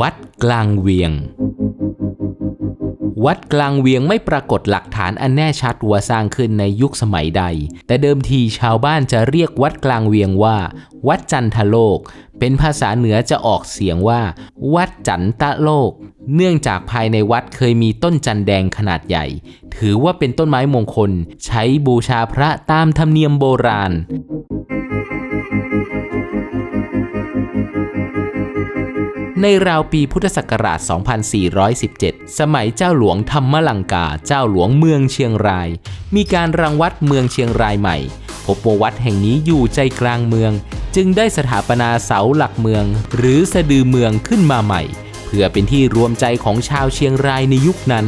วัดกลางเวียง วัดกลางเวียงไม่ปรากฏหลักฐานอันแน่ชัดว่าสร้างขึ้นในยุคสมัยใด แต่เดิมทีชาวบ้านจะเรียกวัดกลางเวียงว่า วัดจันทโลก เป็นภาษาเหนือจะออกเสียงว่า วัดจันตะโลก เนื่องจากภายในวัดเคยมีต้นจันแดงขนาดใหญ่ ถือว่าเป็นต้นไม้มงคล ใช้บูชาพระตามธรรมเนียมโบราณ ในราวปีพุทธศักราช 2417 สมัยเจ้าหลวงธรรมลังกา เจ้าหลวงเมืองเชียงราย มีการรังวัดเมืองเชียงรายใหม่ พบว่าวัดแห่งนี้อยู่ใจกลางเมือง จึงได้สถาปนาเสาหลักเมือง หรือสะดือเมืองขึ้นมาใหม่ เพื่อเป็นที่รวมใจของชาวเชียงรายในยุคนั้น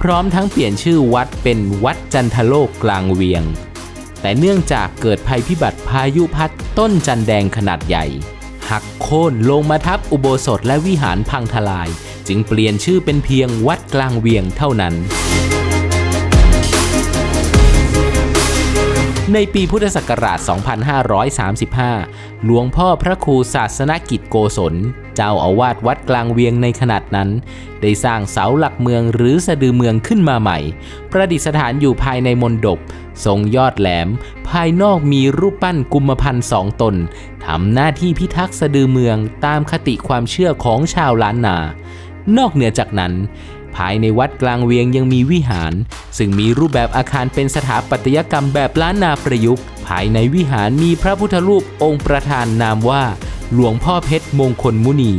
พร้อมทั้งเปลี่ยนชื่อวัดเป็นวัดจันทโลกกลางเวียง แต่เนื่องจากเกิดภัยพิบัติพายุพัดต้นจันแดงขนาดใหญ่ หักโค่นลงมาทับอุโบสถและวิหารพังทลาย จึงเปลี่ยนชื่อเป็นเพียงวัดกลางเวียงเท่านั้น ในปีพุทธศักราช 2535 หลวงพ่อพระครูศาสนกิจโกศล เจ้าอาวาสวัดกลางเวียงในขนาดนั้น ได้สร้างเสาหลักเมืองหรือสะดือเมืองขึ้นมาใหม่ ประดิษฐานอยู่ภายในมณฑปทรงยอดแหลม ภายนอกมีรูปปั้นกุมพันสองตนทำหน้าที่พิทักษ์สะดือเมืองตามคติความเชื่อของชาวล้านนา นอกเหนือจากนั้น ภายในวัดกลางเวียงยังมีวิหาร ซึ่งมีรูปแบบอาคารเป็นสถาปัตยกรรมแบบล้านนาประยุกต์ ภายในวิหารมีพระพุทธรูปองค์ประธานนามว่า หลวงพ่อเพชรมงคลมุนี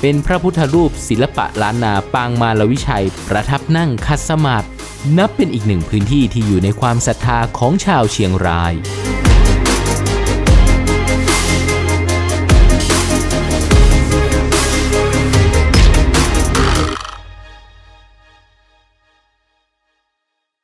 เป็นพระพุทธรูปศิลปะล้านนาปางมาลวิชัย ประทับนั่งคัดสมาธิ นับเป็นอีกหนึ่งพื้นที่ที่อยู่ในความศรัทธาของชาวเชียงราย